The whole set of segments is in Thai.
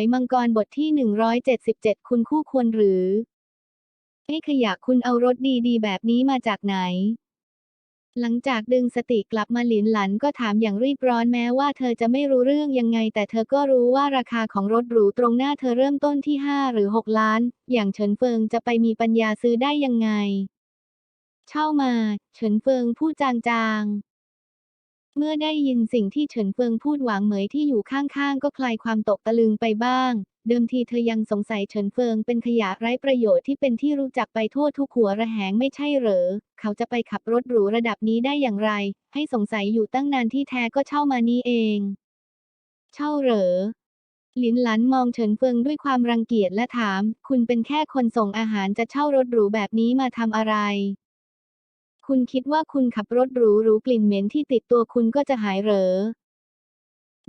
ยมังกรบทที่ 177 คุณคู่ควรหรือไอ้ขยะคุณเอารถดีๆ แบบนี้มาจากไหน หลังจากดึงสติกลับมาหลินหลันก็ถามอย่างรีบร้อนแม้ว่าเธอจะไม่รู้เรื่องยังไง แต่เธอก็รู้ว่าราคาของรถหรูตรงหน้าเธอเริ่มต้นที่ 5 หรือ 6 ล้าน อย่างเฉินเฟิงจะไปมีปัญญาซื้อได้ยังไง เช่ามา เฉินเฟิงพูดจางๆ เมื่อได้ยินสิ่งที่เฉินเฟิงพูดหวางเหมยที่อยู่ข้างๆ ก็คลายความตกตะลึงไปบ้าง เดิมทีเธอยังสงสัยเฉินเฟิงเป็นขยะไร้ประโยชน์ที่เป็นที่รู้จักไปทั่วทุกหัวระแหงไม่ใช่เหรอ เขาจะไปขับรถหรูระดับนี้ได้อย่างไร ให้สงสัยอยู่ตั้งนานที่แท้ก็เช่ามานี่เอง เช่าเหรอหลินหลันมองเฉินเฟิงด้วยความรังเกียจและถาม คุณเป็นแค่คนส่งอาหารจะเช่ารถหรูแบบนี้มาทำอะไร คุณคิดว่าคุณขับรถหรูหรูกลิ่นเหม็นที่ติดตัวคุณก็จะหายเหรอ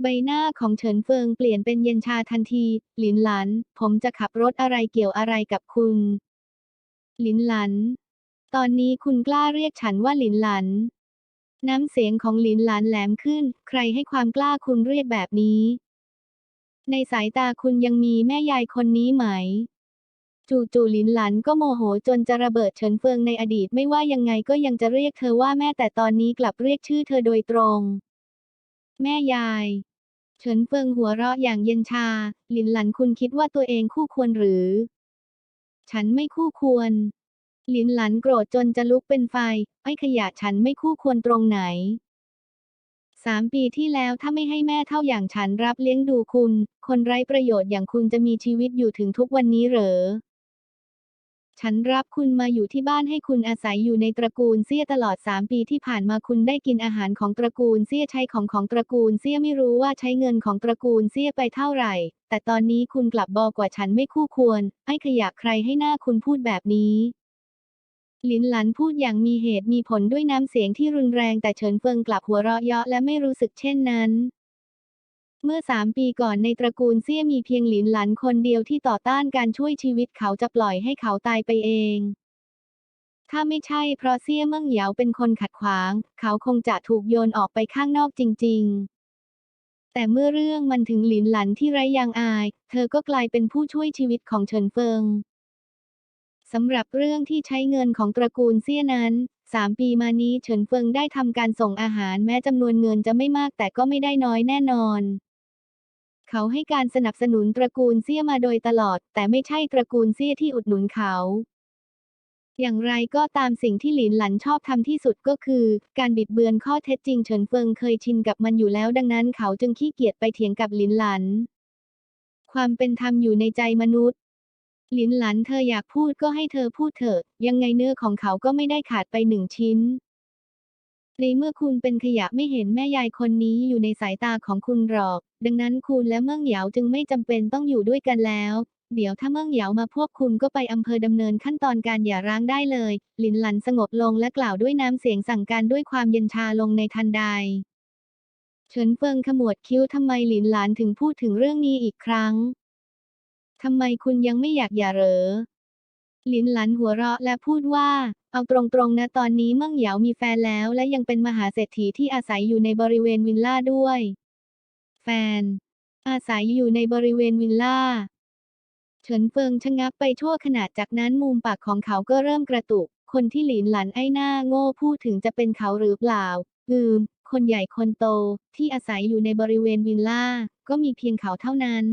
ใบหน้าของเฉินเฟิงเปลี่ยนเป็นเย็นชาทันที หลินหลัน ผมจะขับรถอะไรเกี่ยวอะไรกับคุณ หลินหลัน ตอนนี้คุณกล้าเรียกฉันว่าหลินหลัน น้ำเสียงของหลินหลันแหลมขึ้น ใครให้ความกล้าคุณเรียกแบบนี้ ในสายตาคุณยังมีแม่ยายคนนี้ไหม จู่ๆหลินหลันก็โมโหจนจะระเบิดเฉินเฟิงในอดีตไม่ว่ายังไงก็ยังจะเรียกเธอว่าแม่แต่ตอนนี้กลับเรียกชื่อเธอโดยตรง แม่ยาย เฉินเฟิงหัวเราะอย่างเย็นชา ลินหลันคุณคิดว่าตัวเองคู่ควรหรือ ฉันไม่คู่ควร ลินหลันโกรธจนจะลุกเป็นไฟ ไอ้ขยะฉันไม่คู่ควรตรงไหนสามปีที่แล้วถ้าไม่ให้แม่เท่าอย่างฉันรับเลี้ยงดูคุณ คนไร้ประโยชน์อย่างคุณจะมีชีวิตอยู่ถึงทุกวันนี้เหรอ ฉันรับคุณมาอยู่ที่บ้านให้คุณอาศัยอยู่ในตระกูลเซี่ยตลอดสามปีที่ผ่านมาคุณได้กินอาหารของตระกูลเซี่ยใช้ของของตระกูลเซี่ยไม่รู้ว่าใช้เงินของตระกูลเซี่ยไปเท่าไหร่ แต่ตอนนี้คุณกลับบอกว่าฉันไม่คู่ควร ไอ้ขยะใครให้หน้าคุณพูดแบบนี้หลินหลันพูดอย่างมีเหตุมีผลด้วยน้ำเสียงที่รุนแรงแต่เฉินเฟิงกลับหัวเราะเยาะและไม่รู้สึกเช่นนั้น เมื่อสามปีก่อนในตระกูลเซี่ยมีเพียงหลินหลันคนเดียวที่ต่อต้านการช่วยชีวิตเขาจะปล่อยให้เขาตายไปเอง ถ้าไม่ใช่เพราะเซี่ยเมิ่งเหยาเป็นคนขัดขวาง เขาคงจะถูกโยนออกไปข้างนอกจริง ๆ แต่เมื่อเรื่องมันถึงหลินหลันที่ไร้ยางอาย เธอก็กลายเป็นผู้ช่วยชีวิตของเฉินเฟิงสำหรับเรื่องที่ใช้เงินของตระกูลเซี่ยนั้นสามปีมานี้เฉินเฟิงได้ทำการส่งอาหารแม้จำนวนเงินจะไม่มากแต่ก็ไม่ได้น้อยแน่นอน เขาให้การสนับสนุนตระกูลเซี่ยมาโดยตลอด แต่ไม่ใช่ตระกูลเซี่ยที่อุดหนุนเขาอย่างไรก็ตามสิ่งที่หลินหลันชอบทำที่สุดก็คือ การบิดเบือนข้อเท็จจริงเฉินเฟิงเคยชินกับมันอยู่แล้วดังนั้นเขาจึงขี้เกียจไปเถียงกับหลินหลัน ความเป็นธรรมอยู่ในใจมนุษย์ หลินหลันเธออยากพูดก็ให้เธอพูดเถอะ ยังไงเนื้อของเขาก็ไม่ได้ขาดไปหนึ่งชิ้น ในเมื่อคุณเป็นขยะไม่เห็นแม่ยายคนนี้อยู่ในสายตาของคุณหรอก ดังนั้นคุณและเมืองเหยาจึงไม่จำเป็นต้องอยู่ด้วยกันแล้ว เดี๋ยวถ้าเมืองเหยามาพวกคุณก็ไปอำเภอดำเนินขั้นตอนการหย่าร้างได้เลย หลินหลันสงบลงและกล่าวด้วยน้ำเสียงสั่งการด้วยความเย็นชาลงในทันใด เฉินเฟิงขมวดคิ้วทำไมหลินหลานถึงพูดถึงเรื่องนี้อีกครั้งทำไมคุณยังไม่อยากหย่าเหรอ หลินหลันหัวเราะและพูดว่า เอาตรงๆนะตอนนี้เมิ่งเหยามีแฟนแล้ว และยังเป็นมหาเศรษฐีที่อาศัยอยู่ในบริเวณวิลล่าด้วย แฟน อาศัยอยู่ในบริเวณวิลล่าเฉินเฟิงชะงักไปชั่วขณะจากนั้นมุมปากของเขาก็เริ่มกระตุก คนที่หลินหลันไอ้หน้าโง่พูดถึงจะเป็นเขาหรือเปล่า อืม คนใหญ่คนโตที่อาศัยอยู่ในบริเวณวิลล่าก็มีเพียงเขาเท่านั้น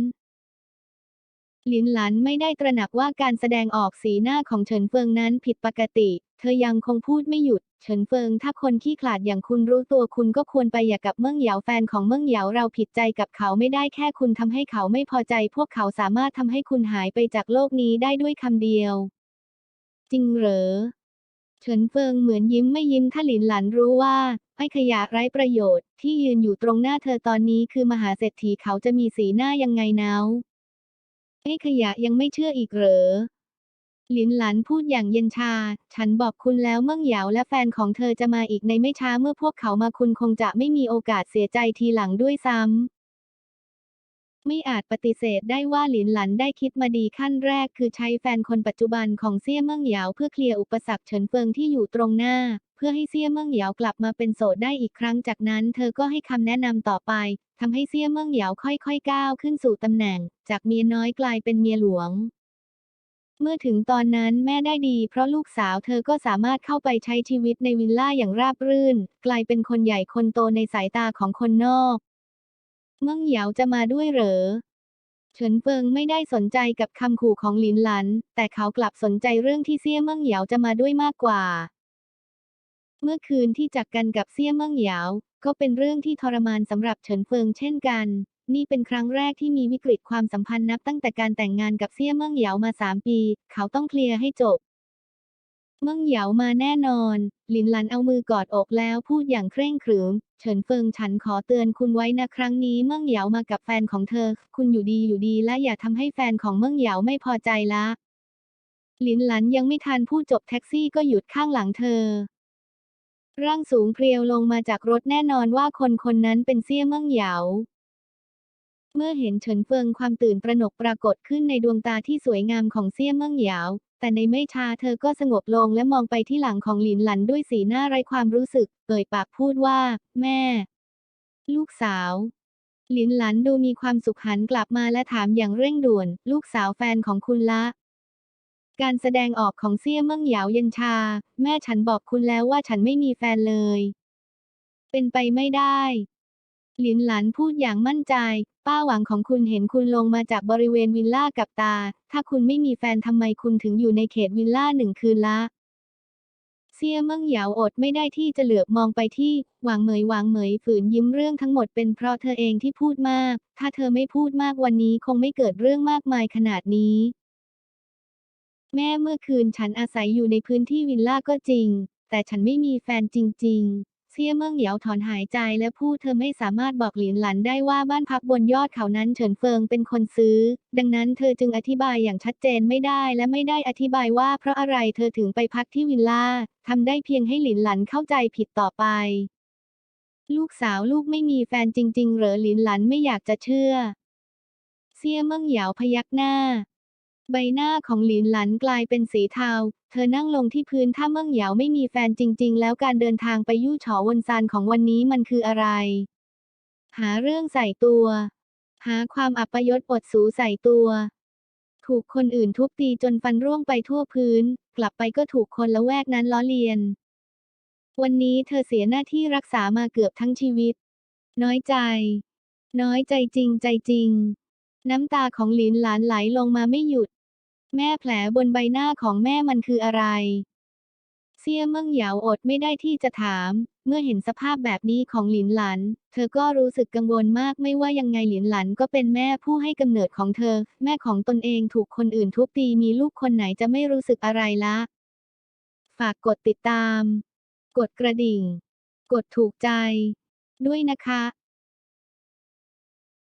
หลินหลันไม่ได้ตระหนักว่าการแสดงออกสีหน้าของเฉินเฟิงนั้นผิดปกติ เธอยังคงพูดไม่หยุด เฉินเฟิงถ้าคนขี้ขลาดอย่างคุณรู้ตัวคุณก็ควรไปอย่ากับเมิ่งเหยาแฟนของเมิ่งเหยาเราผิดใจกับเขาไม่ได้แค่คุณทำให้เขาไม่พอใจ พวกเขาสามารถทำให้คุณหายไปจากโลกนี้ได้ด้วยคำเดียว จริงเหรอเฉินเฟิงเหมือนยิ้มไม่ยิ้มถ้าหลินหลันรู้ว่าไอ้ขยะไร้ประโยชน์ที่ยืนอยู่ตรงหน้าเธอตอนนี้คือมหาเศรษฐีเขาจะมีสีหน้ายังไงเนา ไอ้ขยะยังไม่เชื่ออีกเหรอ หลินหลันพูดอย่างเย็นชา ฉันบอกคุณแล้วเมื่องเหยาและแฟนของเธอจะมาอีกในไม่ช้าเมื่อพวกเขามาคุณคงจะไม่มีโอกาสเสียใจทีหลังด้วยซ้ำ ไม่อาจปฏิเสธได้ว่าหลินหลันได้คิดมาดีขั้นแรกคือใช้แฟนคนปัจจุบันของเซี่ยเมิ่งเหยาเพื่อเคลียร์อุปสรรคเฉินเฟิงที่อยู่ตรงหน้า เพื่อให้เซี่ยเมิ่งเหยากลับมาเป็นโสดได้อีกครั้งจากนั้น เธอก็ให้คำแนะนำต่อไปทำให้เซี่ยเมิ่งเหยาค่อยๆก้าวขึ้นสู่ตำแหน่ง จากเมียน้อยกลายเป็นเมียหลวงเมื่อถึงตอนนั้นแม่ได้ดี เพราะลูกสาวเธอก็สามารถเข้าไปใช้ชีวิตในวิลล่าอย่างราบรื่น กลายเป็นคนใหญ่คนโตในสายตาของคนนอก เมิ่งเหยาจะมาด้วยเหรอ เฉินเฟิงไม่ได้สนใจกับคำขู่ของหลินหลัน แต่เขากลับสนใจเรื่องที่เซี่ยเมิ่งเหยาจะมาด้วยมากกว่า เมื่อคืนที่จากกันกับเซี่ยเมิ่งเหยาก็เป็นเรื่องที่ทรมานสำหรับเฉินเฟิงเช่นกัน นี่เป็นครั้งแรกที่มีวิกฤตความสัมพันธ์นับตั้งแต่การแต่งงานกับเซี่ยเมิ่งเหยามาสามปี เขาต้องเคลียร์ให้จบ เมิ่งเหยามาแน่นอน หลินหลันเอามือกอดอกแล้วพูดอย่างเคร่งขรึม เฉินเฟิงฉันขอเตือนคุณไว้นะครั้งนี้เมิ่งเหยามากับแฟนของเธอ คุณอยู่ดีอยู่ดีและอย่าทำให้แฟนของเมิ่งเหยาไม่พอใจละ หลินหลันยังไม่ทันพูดจบแท็กซี่ก็หยุดข้างหลังเธอ ร่างสูงเพรียวลงมาจากรถแน่นอนว่าคนคนนั้นเป็นเซี่ยเมิ่งเหยาเมื่อเห็นเฉินเฟิงความตื่นตระหนกปรากฏขึ้นในดวงตาที่สวยงามของเซี่ยเมิ่งเหยา แต่ในไม่ช้าเธอก็สงบลงและมองไปที่หลังของหลินหลันด้วยสีหน้าไร้ความรู้สึก เอ่ยปากพูดว่า แม่ ลูกสาว หลินหลันดูมีความสุขหันกลับมาและถามอย่างเร่งด่วน ลูกสาวแฟนของคุณละ การแสดงออกของเซี่ยเมิ่งเหยาเย็นชา แม่ฉันบอกคุณแล้วว่าฉันไม่มีแฟนเลย เป็นไปไม่ได้ หลินหลันพูดอย่างมั่นใจ ป้าหวังของคุณเห็นคุณลงมาจากบริเวณวิลล่ากับตา ถ้าคุณไม่มีแฟนทำไมคุณถึงอยู่ในเขตวิลล่าหนึ่งคืนละเซียเมิ่งเหยาอดไม่ได้ที่จะเหลือบมองไปที่ หวางเหมยหวางเหมยฝืนยิ้มเรื่องทั้งหมดเป็นเพราะเธอเองที่พูดมาก ถ้าเธอไม่พูดมากวันนี้คงไม่เกิดเรื่องมากมายขนาดนี้ แม่เมื่อคืนฉันอาศัยอยู่ในพื้นที่วิลล่าก็จริง แต่ฉันไม่มีแฟนจริง ๆ เซี่ยเมิ่งเหยาถอนหายใจและพูดเธอไม่สามารถบอกหลินหลันได้ว่าบ้านพักบนยอดเขานั้นเฉินเฟิงเป็นคนซื้อ ดังนั้นเธอจึงอธิบายอย่างชัดเจนไม่ได้และไม่ได้อธิบายว่าเพราะอะไรเธอถึงไปพักที่วิลล่าทำได้เพียงให้หลินหลันเข้าใจผิดต่อไป ลูกสาวลูกไม่มีแฟนจริง ๆ เหรอหลินหลันไม่อยากจะเชื่อ เซี่ยเมิ่งเหยาพยักหน้า ใบหน้าของหลินหลันกลายเป็นสีเทา ธอนั่งลงที่พื้นถ้าเมิ่งเหยาไม่มีแฟนจริง ๆ แล้วการเดินทางไปยู่ฉอวนซานของวันนี้มันคืออะไร หาเรื่องใส่ตัว หาความอัปยศอดสูใส่ตัว ถูกคนอื่นทุบตีจนฟันร่วงไปทั่วพื้น กลับไปก็ถูกคนละแวกนั้นล้อเลียน วันนี้เธอเสียหน้าที่รักษามาเกือบทั้งชีวิต น้อยใจ น้อยใจจริงใจจริง น้ำตาของหลินหลานไหลลงมาไม่หยุด แม่แผลบนใบหน้าของแม่มันคืออะไร เซี่ยเมิ่งเหยาอดไม่ได้ที่จะถาม เมื่อเห็นสภาพแบบนี้ของหลินหลัน เธอก็รู้สึกกังวลมากไม่ว่ายังไงหลินหลันก็เป็นแม่ผู้ให้กำเนิดของเธอ แม่ของตนเองถูกคนอื่นทุบตีมีลูกคนไหนจะไม่รู้สึกอะไรละ ฝากกดติดตาม กดกระดิ่ง กดถูกใจ ด้วยนะคะ